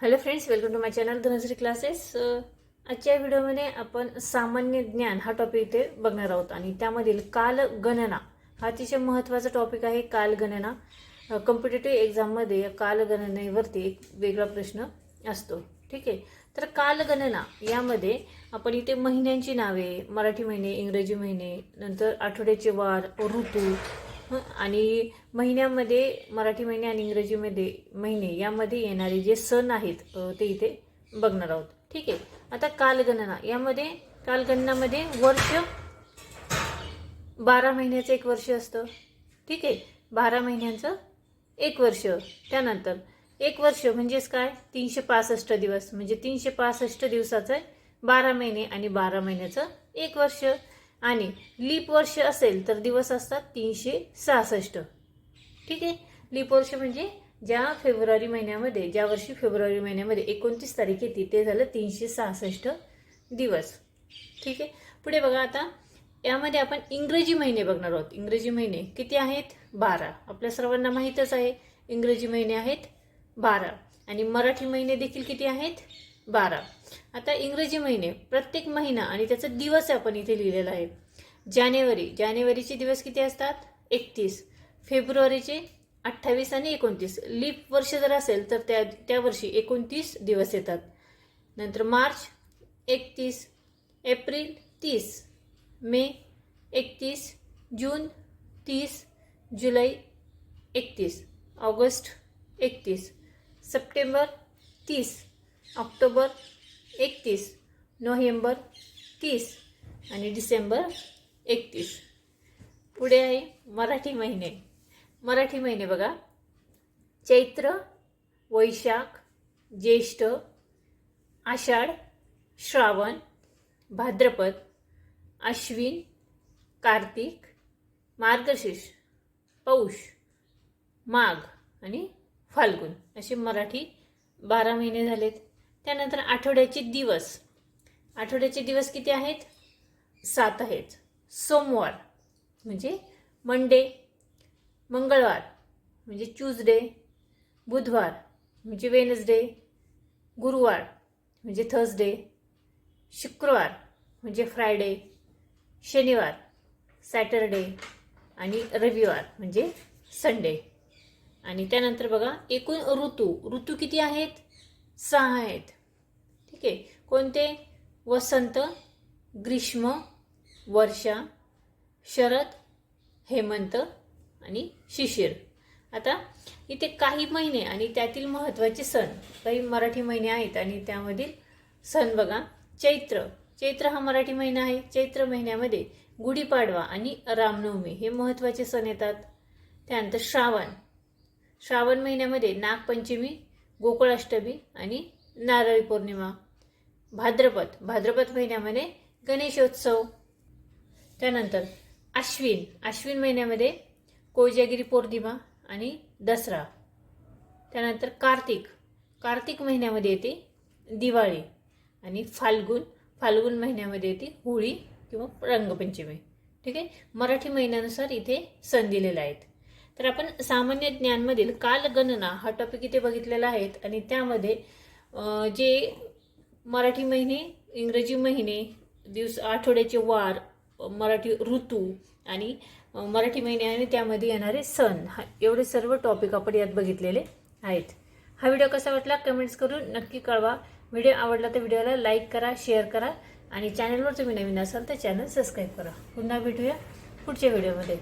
Hello friends welcome to my channel Dhanashree classes आजच्या व्हिडिओमध्ये आपण सामान्य ज्ञान हा टॉपिक इथे बघणार आहोत. आणि त्यामधील कालगणना हा अतिशय महत्त्वाचा टॉपिक आहे कालगणना. कॉम्पिटेटिव्ह एक्झाममध्ये कालगणनेवरती एक वेगळा प्रश्न असतो. ठीक आहे? तर कालगणना यामध्ये आपण इथे महिन्यांची नावे मराठी महिने इंग्रजी महिने नंतर आठवड्याचे वार ऋतू आणि महिन्यामध्ये मराठी महिने आणि इंग्रजीमध्ये महिने यामध्ये येणारे जे सण आहेत ते इथे बघणार आहोत. ठीक आहे? आता कालगणना. यामध्ये कालगणनामध्ये वर्ष बारा महिन्याचं एक वर्ष असतं. ठीक आहे? बारा महिन्यांचं एक वर्ष. त्यानंतर एक वर्ष म्हणजेच काय? तीनशे पासष्ट दिवस. म्हणजे तीनशे पासष्ट दिवसाचं बारा महिने आणि बारा महिन्याचं एक वर्ष. आणि लीप वर्ष असेल तर दिवस असतात तीनशे सहासष्ट. ठीक आहे? लीप वर्ष म्हणजे ज्या फेब्रुवारी महिन्यामध्ये ज्या वर्षी फेब्रुवारी महिन्यामध्ये एकोणतीस तारीख येते ते झालं तीनशे सहासष्ट दिवस. ठीक आहे? पुढे बघा आता. यामध्ये आपण इंग्रजी महिने बघणार आहोत. इंग्रजी महिने किती आहेत? बारा. आपल्या सर्वांना माहीतच आहे. इंग्रजी महिने आहेत बारा. आणि मराठी महिने देखील किती आहेत? बारा. आता इंग्रजी महिने प्रत्येक महिना आणि त्याचा दिवस आपण इथे लिहिलेला आहे. जानेवारी जानेवारीचे दिवस किती असतात? एकतीस. फेब्रुवारीचे अठ्ठावीस आणि एकोणतीस. लीप वर्ष जर असेल तर त्या त्या वर्षी एकोणतीस दिवस येतात. नंतर मार्च एकतीस. एप्रिल तीस. मे एकतीस. जून तीस. जुलै एकतीस. ऑगस्ट एकतीस. सप्टेंबर तीस. ऑक्टोबर एकतीस. नोव्हेंबर तीस आणि डिसेंबर एकतीस. पुढे आहे मराठी महिने. मराठी महिने बघा. चैत्र वैशाख ज्येष्ठ आषाढ श्रावण भाद्रपद अश्विन कार्तिक मार्गशीर्ष पौष माघ आणि फाल्गुन असे मराठी बारा महिने झालेत. त्यानंतर आठवड्याचे दिवस. आठवड्याचे दिवस किती आहेत? सात आहेत. सोमवार म्हणजे मंडे मंगळवार म्हणजे ट्यूजडे बुधवार म्हणजे वेनसडे गुरुवार म्हणजे थर्सडे शुक्रवार म्हणजे फ्रायडे शनिवार सॅटरडे आणि रविवार म्हणजे संडे आणि त्यानंतर बघा एकूण ऋतू. ऋतू किती आहेत? सहा आहेत. ठीक आहे. कोणते? वसंत ग्रीष्म वर्षा शरद हेमंत आणि शिशिर. आता इथे काही महिने आणि त्यातील महत्त्वाचे सण. काही मराठी महिने आहेत आणि त्यामधील सण बघा. चैत्र. चैत्र हा मराठी महिना आहे. चैत्र महिन्यामध्ये गुढीपाडवा आणि रामनवमी हे महत्त्वाचे सण येतात. त्यानंतर श्रावण. श्रावण महिन्यामध्ये नागपंचमी गोकुळाष्टमी आणि नारळी पौर्णिमा. भाद्रपद. भाद्रपद महिन्यामध्ये गणेशोत्सव. त्यानंतर अश्विन. अश्विन महिन्यामध्ये कोजागिरी पौर्णिमा आणि दसरा. त्यानंतर कार्तिक. कार्तिक महिन्यामध्ये येते दिवाळी आणि फाल्गुन. फाल्गुन महिन्यामध्ये येते होळी किंवा रंगपंचमी. ठीक आहे? मराठी महिन्यानुसार इथे सण दिलेले आहेत. तर आपण सामान्य ज्ञानमधील कालगणना हा टॉपिक इथे बघितलेला आहेत आणि त्यामध्ये जे मराठी महिने इंग्रजी महिने दिवस आठवड्याचे वार मराठी ऋतू आणि मराठी महिने आणि त्यामध्ये येणारे सण हा एवढे सर्व टॉपिक आपण यात बघितलेले आहेत. हा व्हिडिओ कसा वाटला कमेंट्स करून नक्की कळवा. व्हिडिओ आवडला तर व्हिडिओला लाईक करा शेअर करा आणि चॅनलवर तुम्ही नवीन असाल तर चॅनल सबस्क्राईब करा. पुन्हा भेटूया पुढच्या व्हिडिओमध्ये